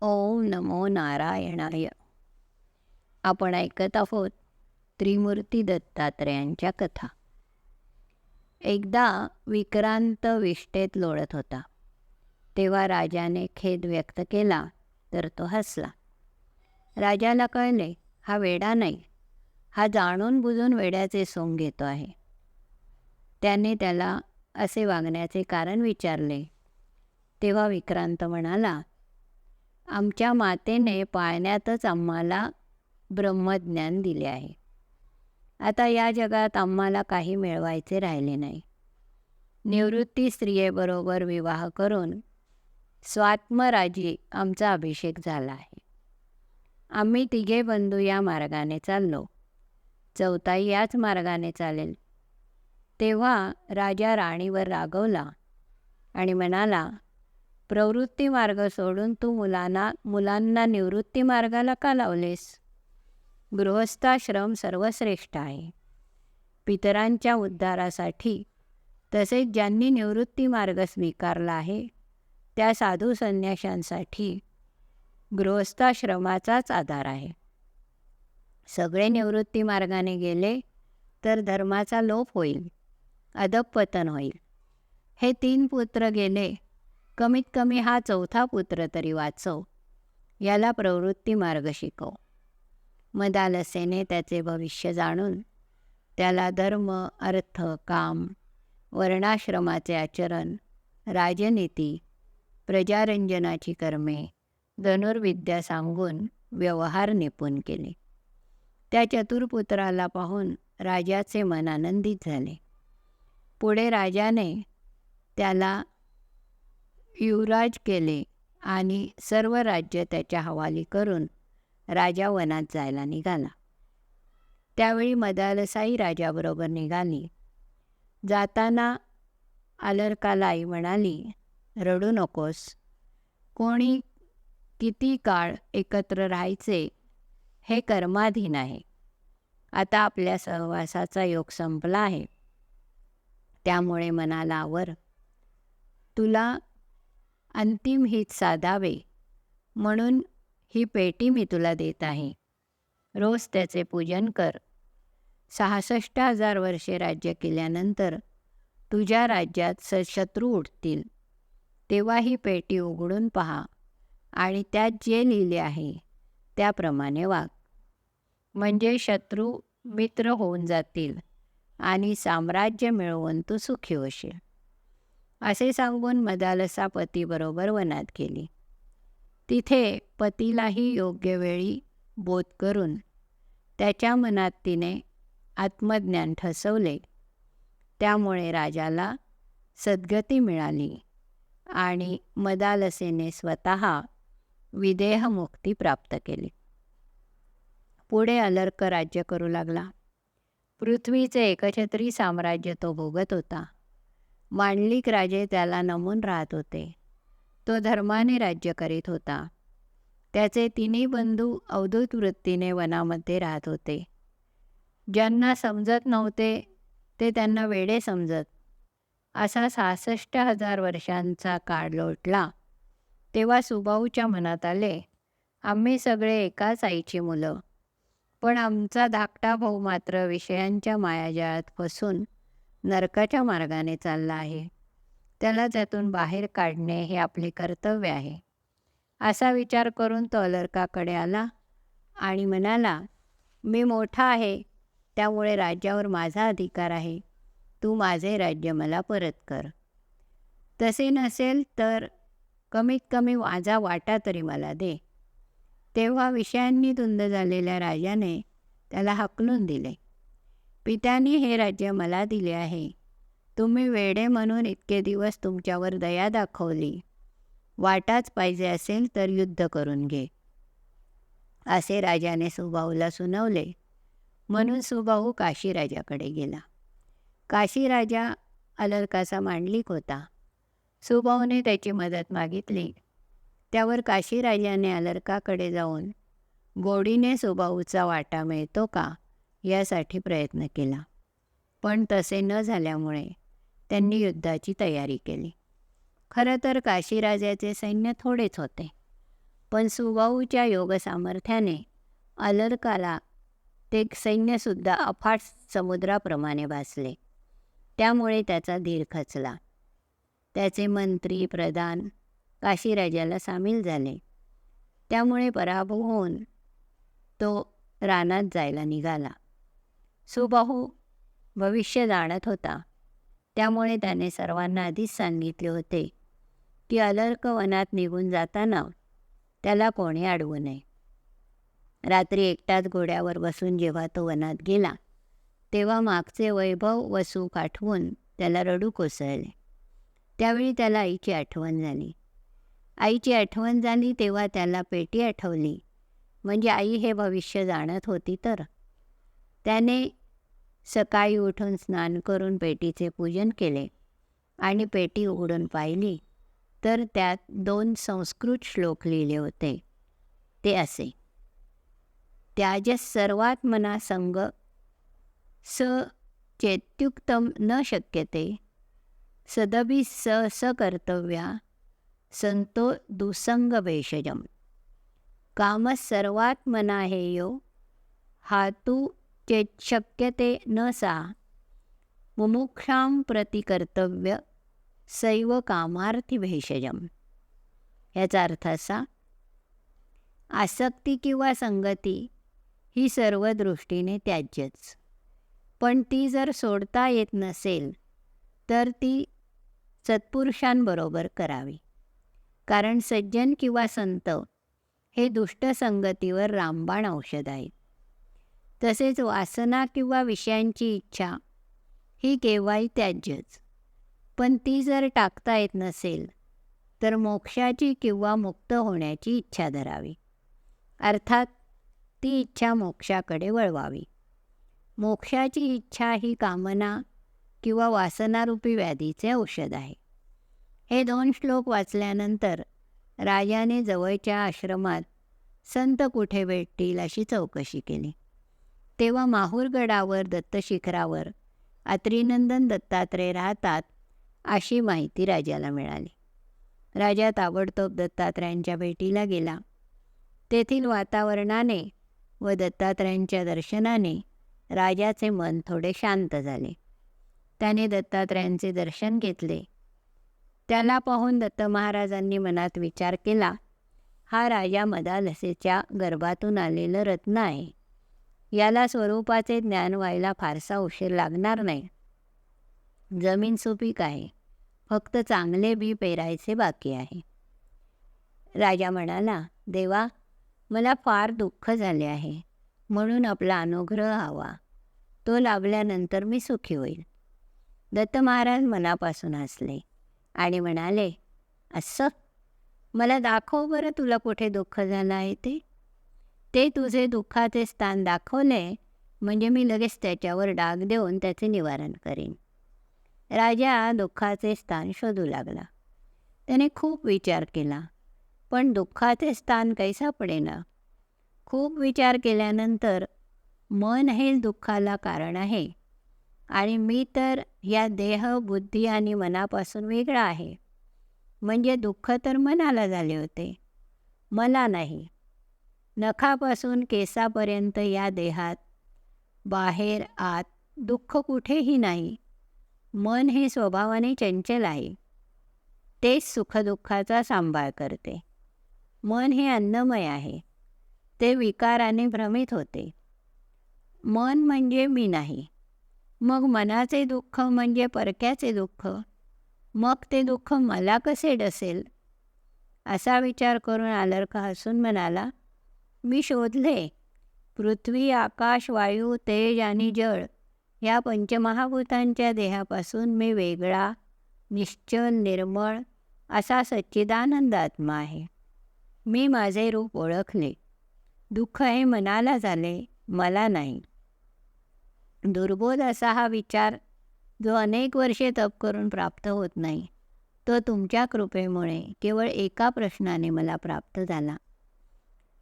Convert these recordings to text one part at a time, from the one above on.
ओम नमो नारायणाय. आपण ऐकत आहोत त्रिमूर्ती दत्तात्रयांच्या कथा. एकदा विक्रांत विष्टेत लोळत होता. तेव्हा राजाने खेद व्यक्त केला तर तो हसला. राजाला कळले हा वेडा नाही. हा जाणून बुजून वेड्याचे सोंग घेतो आहे. त्याने त्याला असे वागण्याचे कारण विचारले. तेव्हा विक्रांत म्हणाला आमच्या मातेने पाळण्यातच आम्हाला ब्रह्मज्ञान दिले आहे. आता या जगात आम्हाला काही मिळवायचे राहिले नाही. निवृत्ती स्त्रियेबरोबर विवाह करून स्वात्मराजी आमचा अभिषेक झाला आहे. आम्ही तिघे बंधू या मार्गाने चाललो. चौथाई याच मार्गाने चालेल. तेव्हा राजा राणीवर रागवला आणि म्हणाला प्रवृत्ती मार्ग सोडून तू मुलांना मुलांना निवृत्ती मार्गाला का लावलेस? गृहस्थाश्रम सर्वश्रेष्ठ आहे. पितरांच्या उद्धारासाठी तसेच ज्यांनी निवृत्ती मार्ग स्वीकारला आहे त्या साधू संन्याशांसाठी गृहस्थाश्रमाचाच आधार आहे. सगळे निवृत्ती मार्गाने गेले तर धर्माचा लोप होईल अधपतन होईल. हे तीन पुत्र गेले कमीत कमी हा चौथा पुत्र तरी वाचव. याला प्रवृत्ती मार्ग शिकव. मदालसेने त्याचे भविष्य जाणून त्याला धर्म अर्थ काम वर्णाश्रमाचे आचरण राजनीती प्रजारंजनाची कर्मे धनुर्विद्या सांगून व्यवहार निपुण केले. त्या चतुर्पुत्राला पाहून राजाचे मन आनंदित झाले. पुढे राजाने त्याला युवराज केले आणि सर्व राज्य त्याच्या हवाली करून राजा वनात जायला निघाला. त्यावेळी मदालसाई राजाबरोबर निघाली. जाताना आलरकालाई आई म्हणाली रडू नकोस. कोणी किती काळ एकत्र राहायचे हे कर्माधीन आहे. आता आपल्या सहवासाचा योग संपला आहे. त्यामुळे मनाला आवर. तुला अंतिम हित साधावे. म्हणून ही पेटी मी तुला देत आहे. रोज त्याचे पूजन कर. सहासष्ट हजार वर्षे राज्य केल्यानंतर तुझ्या राज्यात सशत्रू उठतील तेव्हा ही पेटी उघडून पहा आणि त्यात जे लिहिले आहे त्याप्रमाणे वाग. म्हणजे शत्रू मित्र होऊन जातील आणि साम्राज्य मिळवून तू सुखी होशील. असे सांगून मदालसा पतीबरोबर वनात गेली. तिथे पतीलाही योग्य वेळी बोध करून त्याच्या मनात तिने आत्मज्ञान ठसवले. त्यामुळे राजाला सद्गती मिळाली आणि मदालसेने स्वतः विदेहमुक्ती प्राप्त केली. पुढे अलर्क राज्य करू लागला. पृथ्वीचे एकछत्री साम्राज्य तो भोगत होता. मांडलिक राजे त्याला नमून राहत होते. तो धर्माने राज्य करीत होता. त्याचे तिन्ही बंधू अवधूत वृत्तीने वनामध्ये राहत होते. ज्यांना समजत नव्हते ते त्यांना वेडे समजत. असा सहासष्ट हजार वर्षांचा काळ लोटला. तेव्हा सुबाऊच्या मनात आले आम्ही सगळे एकाच आईची मुलं. पण आमचा धाकटा भाऊ मात्र विषयांच्या मायाजाळात फसून नरकाच्या मार्गाने चालला आहे. त्याला त्यातून बाहेर काढणे हे आपले कर्तव्य आहे. असा विचार करून तो अलर्काकडे आला आणि म्हणाला मी मोठा आहे. त्यामुळे राज्यावर माझा अधिकार आहे. तू माझे राज्य मला परत कर. तसे नसेल तर कमीत कमी माझा वाटा तरी मला दे. तेव्हा विषयांनी धुंद झालेल्या राजाने त्याला हकलून दिले. पित्याने हे राज्य मला दिले आहे. तुम्ही वेडे म्हणून इतके दिवस तुमच्यावर दया दाखवली. वाटाच पाहिजे असेल तर युद्ध करून घे. असे राजाने सुभाऊला सुनावले. म्हणून सुभाऊ काशीराजाकडे गेला. काशीराजा अलर्काचा मांडलिक होता. सुभाऊने त्याची मदत मागितली. त्यावर काशीराजाने अलर्काकडे जाऊन गोडीने सुभाऊचा वाटा मिळतो का? यासाठी प्रयत्न केला. पण तसे न झाल्यामुळे त्यांनी युद्धाची तयारी केली. खरं तर काशीराजाचे सैन्य थोडेच होते पण सुबाऊच्या योगसामर्थ्याने अलर्काला ते सैन्यसुद्धा अफाट समुद्राप्रमाणे भासले त्यामुळे त्याचा धीर खचला. त्याचे मंत्री प्रधान काशीराजाला सामील झाले. त्यामुळे पराभव होऊन तो रानात जायला निघाला. सुबाहू भविष्य जाणत होता. त्यामुळे त्याने सर्वांना आधीच सांगितले होते की अलर्क वनात निघून जाताना त्याला कोणी अडवू नये. रात्री एकटाच घोड्यावर बसून जेव्हा तो वनात गेला तेव्हा मागचे वैभव व सुख आठवून त्याला रडू कोसळले. त्यावेळी त्याला आईची आठवण झाली. आईची आठवण झाली तेव्हा त्याला पेटी आठवली. म्हणजे आई हे भविष्य जाणत होती तर. त्याने सकाळी उठून स्नान करून पेटीचे पूजन केले आणि पेटी उघडून पाहिली तर त्यात दोन संस्कृत श्लोक लिहिले होते. ते असे. त्याज सर्वात मना संग स चेत्युक्तम न शक्यते सदबी स स कर्तव्या संतो दुसंग भेषजम काम सर्वात मना हेयो हातू चेच्छक्यते न सा। मुमुक्षां प्रति कर्तव्य सैव कामार्थी भेषजम याचा अर्थ असा आसक्ती किंवा संगती ही सर्व दृष्टीने त्याज्यच. पण ती जर सोडता येत नसेल तर ती सत्पुरुषांबरोबर करावी. कारण सज्जन किंवा संत हे दुष्ट संगतीवर रामबाण औषध आहेत. तसेच वासना किंवा विषयांची इच्छा ही केव्हाही त्याज्यच पण ती जर टाकता येत नसेल तर मोक्षाची किंवा मुक्त होण्याची इच्छा धरावी. अर्थात ती इच्छा मोक्षाकडे वळवावी. मोक्षाची इच्छा ही कामना किंवा वासनारूपी व्याधीचे औषध आहे. हे दोन श्लोक वाचल्यानंतर राजाने जवळच्या आश्रमात संत कुठे भेटतील अशी चौकशी केली. तेव्हा माहूरगडावर दत्तशिखरावर अत्रिनंदन दत्तात्रय राहतात अशी माहिती राजाला मिळाली. राजा ताबडतोब दत्तात्रयांच्या भेटीला गेला. तेथील वातावरणाने व दत्तात्रयांच्या दर्शनाने राजाचे मन थोडे शांत झाले. त्याने दत्तात्रयांचे दर्शन घेतले. त्याला पाहून दत्त महाराजांनी मनात विचार केला हा राजा मदालसेच्या गर्भातून आलेलं रत्न आहे. याला स्वरूपाचे ज्ञान व्हायला फारसा उशीर लागणार नाही. जमीन सुपीक आहे. फक्त चांगले बी पेरायचे बाकी आहे. राजा म्हणाला देवा मला फार दुःख झाले आहे. म्हणून आपला अनुग्रह हवा. तो लाभल्यानंतर मी सुखी होईल. दत्त महाराज मनापासून हसले आणि म्हणाले असं? मला दाखव बरं तुला कुठे दुःख झालं आहे ते. ते तुझे दुःखाचे स्थान दाखवले म्हणजे मी लगेच त्याच्यावर डाग देऊन त्याचे निवारण करीन. राजा दुःखाचे स्थान शोधू लागला. त्याने खूप विचार केला पण दुःखाचे स्थान काही सापडेना खूप विचार केल्यानंतर मन हे दुःखाला कारण आहे आणि मी तर या देह बुद्धी आणि मनापासून वेगळा आहे. म्हणजे दुःख तर मनाला झाले होते. मला नाही. नखापासून केसापर्यंत या देहात बाहेर आत दुःख कुठेही नाही. मन हे स्वभावाने चंचल आहे. तेच सुखदुःखाचा सांभाळ करते. मन हे अन्नमय आहे. ते विकाराने भ्रमित होते. मन म्हणजे मी नाही. मग मनाचे दुःख म्हणजे परक्याचे दुःख. मग ते दुःख मला कसे डसेल? असा विचार करून आलर्का हसून म्हणाला मी शोधले. पृथ्वी आकाश वायू तेज आणि जळ या पंचमहाभूतांच्या देहापासून मी वेगळा निश्चल निर्मळ असा सच्चिदानंद आत्मा आहे. मी माझे रूप ओळखले. दुःख हे मनाला झाले मला नाही. दुर्बोध असा हा विचार जो अनेक वर्षे तप करून प्राप्त होत नाही तो तुमच्या कृपेमुळे केवळ एका प्रश्नाने मला प्राप्त झाला.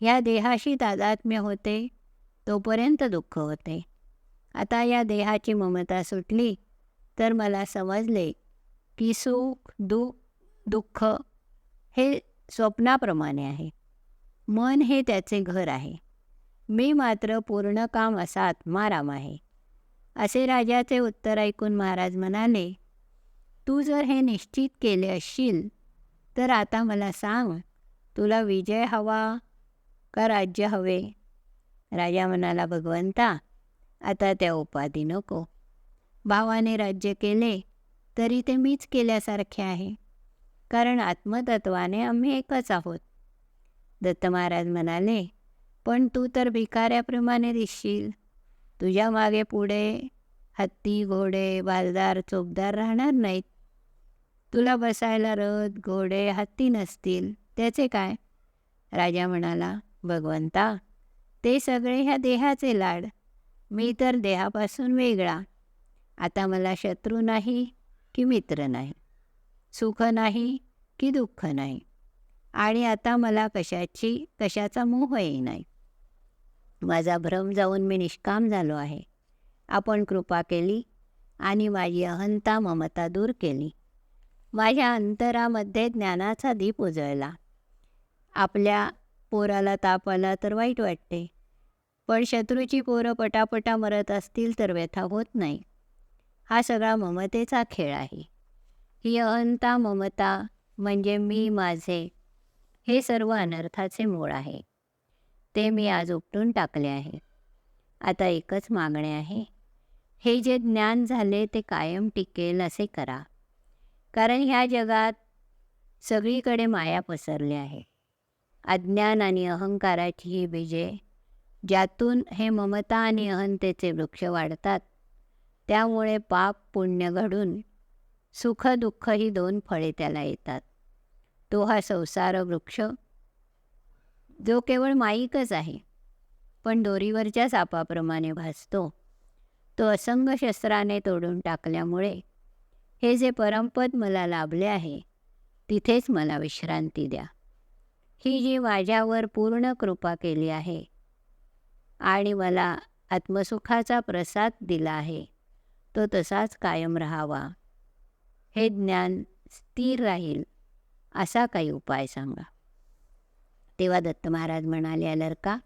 ह्या देहाशी तादात्म्य होते तोपर्यंत दुःख होते. आता या देहाची ममता सुटली तर मला समजले की सुख दुःख दुःख हे स्वप्नाप्रमाणे आहे. मन हे त्याचे घर आहे. मी मात्र पूर्ण काम असा आत्माराम आहे. असे राजाचे उत्तर ऐकून महाराज म्हणाले तू जर हे निश्चित केले असशील तर आता मला सांग तुला विजय हवा का राज्य हवे? राजा म्हणाला भगवंता आता त्या उपाधी नको. भावाने राज्य केले तरी ते मीच केल्यासारखे आहे. कारण आत्मतत्वाने आम्ही एकच आहोत. दत्त महाराज म्हणाले पण तू तर भिकाऱ्याप्रमाणे दिसशील. तुझ्या मागे पुढे हत्ती घोडे बालदार चोपदार राहणार नाहीत. तुला बसायला रथ घोडे हत्ती नसतील त्याचे काय? राजा म्हणाला भगवंता ते सगळे ह्या देहाचे लाड. मी तर देहापासून वेगळा. आता मला शत्रू नाही की मित्र नाही. सुख नाही की दुःख नाही. आणि आता मला कशाची कशाचा मोहही नाही माझा भ्रम जाऊन मी निष्काम झालो आहे. आपण कृपा केली आणि माझी अहंता ममता दूर केली. माझ्या अंतरामध्ये ज्ञानाचा दीप उजळला. आपल्या पोराला ताप आला तर वाईट वाटते. पण शत्रूची पोरं पटापटा मरत असतील तर व्यथा होत नाही. हा सगळा ममतेचा खेळ आहे. ही अहंता ममता म्हणजे मी माझे हे सर्व अनर्थाचे मूळ आहे. ते मी आज उपटून टाकले आहे. आता एकच मागणे आहे. हे जे ज्ञान झाले ते कायम टिकेल असे करा. कारण ह्या जगात सगळीकडे माया पसरली आहे. अज्ञान आणि अहंकाराची ही बीजे ज्यातून हे ममता आणि अहंतेचे वृक्ष वाढतात. त्यामुळे पाप पुण्य घडून सुख दुःख ही दोन फळे त्याला येतात. तो हा संसार वृक्ष. जो केवळ माईकच आहे पण दोरीवरच्या सापाप्रमाणे भासतो. तो असंग शस्त्राने तोडून टाकल्यामुळे हे जे परमपद मला लाभले आहे तिथेच मला विश्रांती द्या. ही जी माझ्यावर पूर्ण कृपा केली आहे आणि मला आत्मसुखाचा प्रसाद दिला आहे तो तसाच कायम राहावा. हे ज्ञान स्थिर राहील असा काही उपाय सांगा. तेव्हा दत्त महाराज म्हणाले अलर्का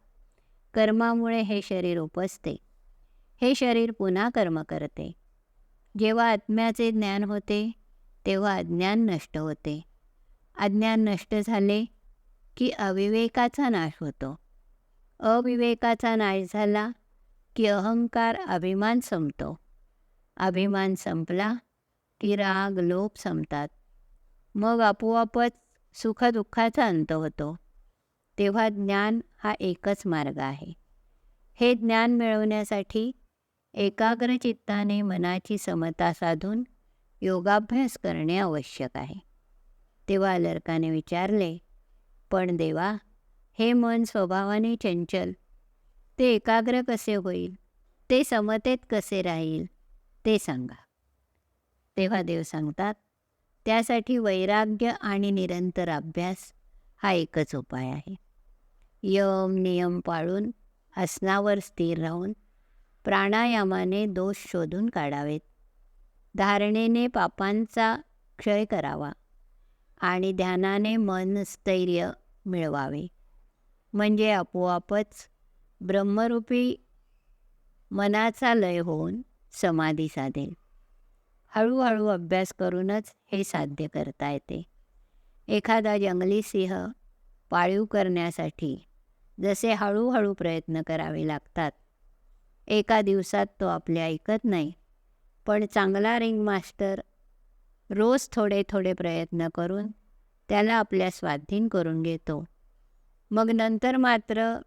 कर्मामुळे हे शरीर उपसते हे शरीर पुन्हा कर्म करते. जेव्हा आत्म्याचे ज्ञान होते तेव्हा अज्ञान नष्ट होते. अज्ञान नष्ट झाले की अविवेकाचा नाश होतो. अविवेकाचा नाश झाला की अहंकार अभिमान संपतो. अभिमान संपला की राग लोभ संपतात. मग आपोआपच सुखदुःखाचा अंत होतो. तेव्हा ज्ञान हा एकच मार्ग आहे. हे ज्ञान मिळवण्यासाठी एकाग्र चित्ताने मनाची समता साधून योगाभ्यास करणे आवश्यक आहे. तेव्हा अलर्काने विचारले पण देवा हे मन स्वभावाने चंचल. ते एकाग्र कसे होईल? ते समतेत कसे राहील? ते सांगा. तेव्हा देव सांगतात त्यासाठी वैराग्य आणि निरंतर अभ्यास हा एकच उपाय आहे. यम नियम पाळून आसनावर स्थिर राहून प्राणायामाने दोष शोधून काढावेत. धारणेने पापांचा क्षय करावा. आणि ध्यानाने मन स्थैर्य मिळवावे. म्हणजे आपोआपच ब्रह्मरूपी मनाचा लय होऊन समाधी साधेल. हळूहळू अभ्यास करूनच हे साध्य करता येते. एखादा जंगली सिंह पाळीव करण्यासाठी जसे हळूहळू प्रयत्न करावे लागतात. एका दिवसात तो आपले ऐकत नाही पण चांगला रिंग मास्टर रोज थोडे थोडे प्रयत्न करून त्याला आपल्या स्वाधीन करून घेतो. मग नंतर मात्र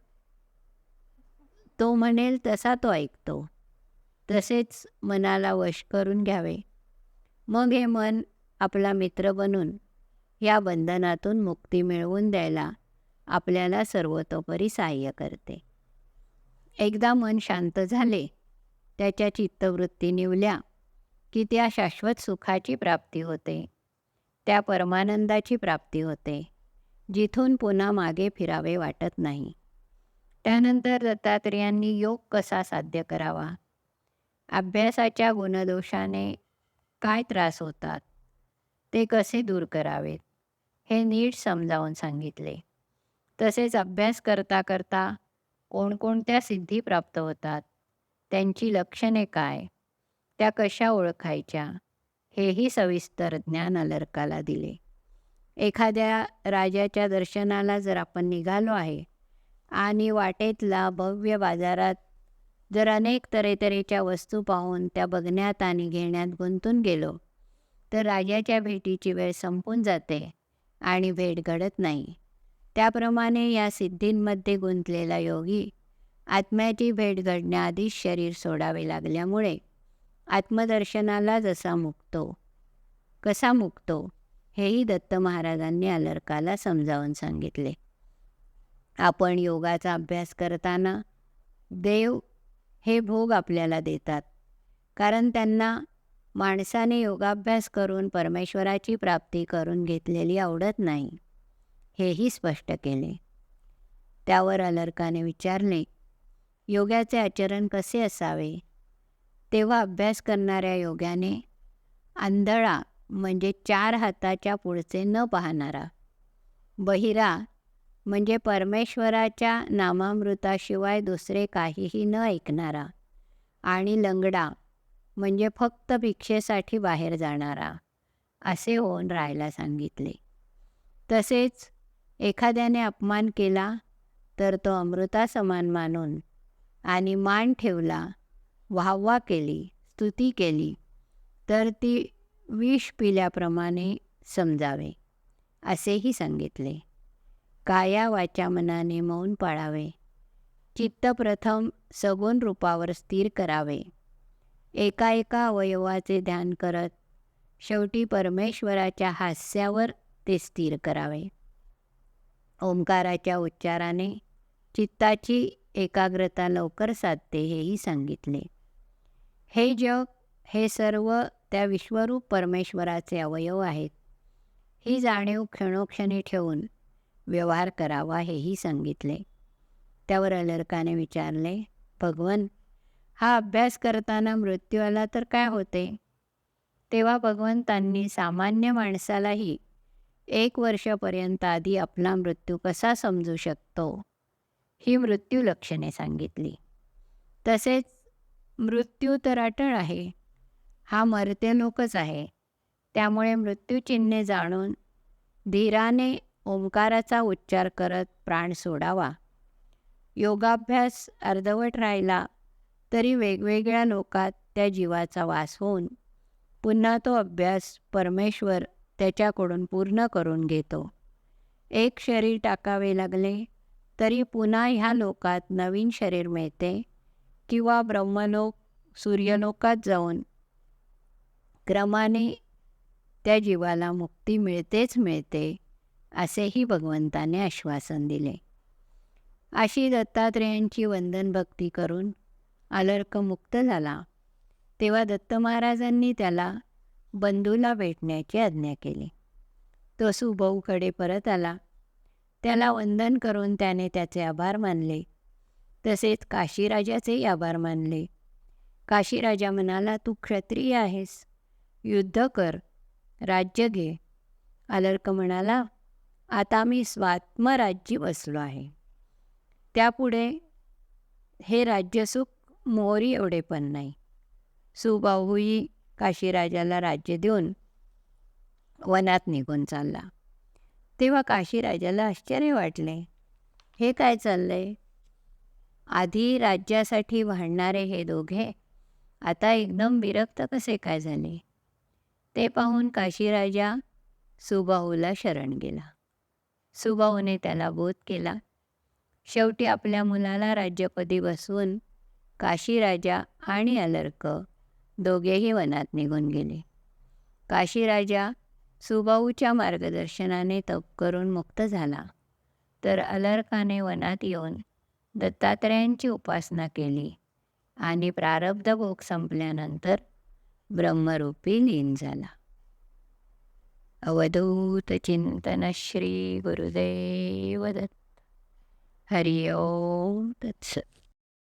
तो म्हणेल तसा तो ऐकतो. तसेच मनाला वश करून घ्यावे. मग हे मन आपला मित्र बनून या बंधनातून मुक्ती मिळवून द्यायला आपल्याला सर्वतोपरी सहाय्य करते. एकदा मन शांत झाले त्याच्या चित्तवृत्ती निवल्या. की त्या शाश्वत सुखाची प्राप्ती होते. त्या परमानंदाची प्राप्ती होते. जिथून पुन्हा मागे फिरावे वाटत नाही. त्यानंतर दत्तात्रेयांनी योग कसा साध्य करावा? अभ्यासाच्या गुणदोषाने काय त्रास होतात? ते कसे दूर करावेत? हे नीट समजावून सांगितले. तसेच अभ्यास करता करता कोणकोणत्या सिद्धी प्राप्त होतात? त्यांची लक्षणे काय? त्या कशा ओळखायच्या? हेही सविस्तर ज्ञान अलर्काला दिले. एखाद्या राजाच्या दर्शनाला जर आपण निघालो आहे आणि वाटेतला भव्य बाजारात जर अनेक तऱ्हेतऱ्हेच्या वस्तू पाहून त्या बघण्यात आणि घेण्यात गुंतून गेलो तर राजाच्या भेटीची वेळ संपून जाते आणि भेट घडत नाही. त्याप्रमाणे या सिद्धींमध्ये गुंतलेला योगी आत्म्याची भेट घडण्याआधीच शरीर सोडावे लागल्यामुळे आत्मदर्शनाला जसा मुक्तो कसा मुक्तो हेही दत्त महाराजांनी अलर्काला समजावून सांगितले. आपण योगाचा अभ्यास करताना देव हे भोग आपल्याला देतात कारण त्यांना माणसाने योगाभ्यास करून परमेश्वराची प्राप्ती करून घेतलेली आवडत नाही हेही स्पष्ट केले. त्यावर अलर्काने विचारले योगाचे आचरण कसे असावे? तेव्हा अभ्यास करणाऱ्या योग्याने आंधळा म्हणजे चार हाताच्या पुढचे न पाहणारा. बहिरा म्हणजे परमेश्वराच्या नामामृताशिवाय दुसरे काहीही न ऐकणारा आणि लंगडा म्हणजे फक्त भिक्षेसाठी बाहेर जाणारा असे होऊन राहायला सांगितले. तसेच एखाद्याने अपमान केला तर तो अमृता समान मानून आणि मान ठेवला वाहवा केली स्तुती केली तर ती विष पिल्याप्रमाणे समजावे असेही सांगितले. काया वाचा मनाने मौन पाळावे. चित्त प्रथम सगुण रूपावर स्थिर करावे. एका एका अवयवाचे ध्यान करत शेवटी परमेश्वराच्या हास्यावर ते स्थिर करावे. ओंकाराच्या उच्चाराने चित्ताची एकाग्रता लवकर साधते हेही सांगितले. हे जग हे सर्व त्या विश्वरूप परमेश्वराचे अवयव आहेत. ही जाणीव क्षणोक्षणी ठेवून व्यवहार करावा हेही सांगितले. त्यावर अलर्काने विचारले भगवन हा अभ्यास करताना मृत्यू आला तर काय होते? तेव्हा भगवंतांनी सामान्य माणसालाही एक वर्षापर्यंत आधी आपला मृत्यू कसा समजू शकतो ही मृत्यू लक्षणे सांगितली. तसेच मृत्यू तर अटळ आहे. हा मरते लोकच आहे. त्यामुळे मृत्यूचिन्हे जाणून धीराने ओंकाराचा उच्चार करत प्राण सोडावा. योगाभ्यास अर्धवट राहिला तरी वेगवेगळ्या लोकात त्या जीवाचा वास होऊन पुन्हा तो अभ्यास परमेश्वर त्याच्याकडून पूर्ण करून घेतो. एक शरीर टाकावे लागले तरी पुन्हा ह्या लोकात नवीन शरीर मिळते किंवा ब्रह्मलोक सूर्यलोकात जाऊन? क्रमाने त्या जीवाला मुक्ती मिळतेच मिळते असेही भगवंताने आश्वासन दिले. अशी दत्तात्रेयांची वंदन भक्ती करून अलर्क मुक्त झाला. तेव्हा दत्त महाराजांनी त्याला बंधूला भेटण्याची आज्ञा केली. तो सुभाऊकडे परत आला. त्याला वंदन करून त्याने त्याचे आभार मानले. तसेच काशीराजाचेही आभार मानले. काशीराजा म्हणाला तू क्षत्रिय आहेस. युद्ध कर. राज्य घे. आलर्क म्हणाला आता मी स्वात्मराज्यी बसलो आहे. त्यापुढे हे राज्यसुख मोहरी एवढे पण नाही. सुबाहूही काशीराजाला राज्य देऊन वनात निघून चालला. तेव्हा काशीराजाला आश्चर्य वाटले. हे काय चाललंय? आधी राज्यासाठी भांडणारे हे दोघे आता एकदम विरक्त कसे काय झाले? ते पाहून काशीराजा सुबाहूला शरण गेला. सुबाहूने त्याला बोध केला. शेवटी आपल्या मुलाला राज्यपदी बसवून काशीराजा आणि अलर्क दोघेही वनात निघून गेले. काशीराजा सुबाऊच्या मार्गदर्शनाने तप करून मुक्त झाला. तर अलर्काने वनात येऊन दत्तात्रयांची उपासना केली आणि प्रारब्ध भोग संपल्यानंतर ब्रह्मरूपी लीन झाला. अवधूत चिंतन श्री गुरुदेव दत्त. हरि ओम तत्सत.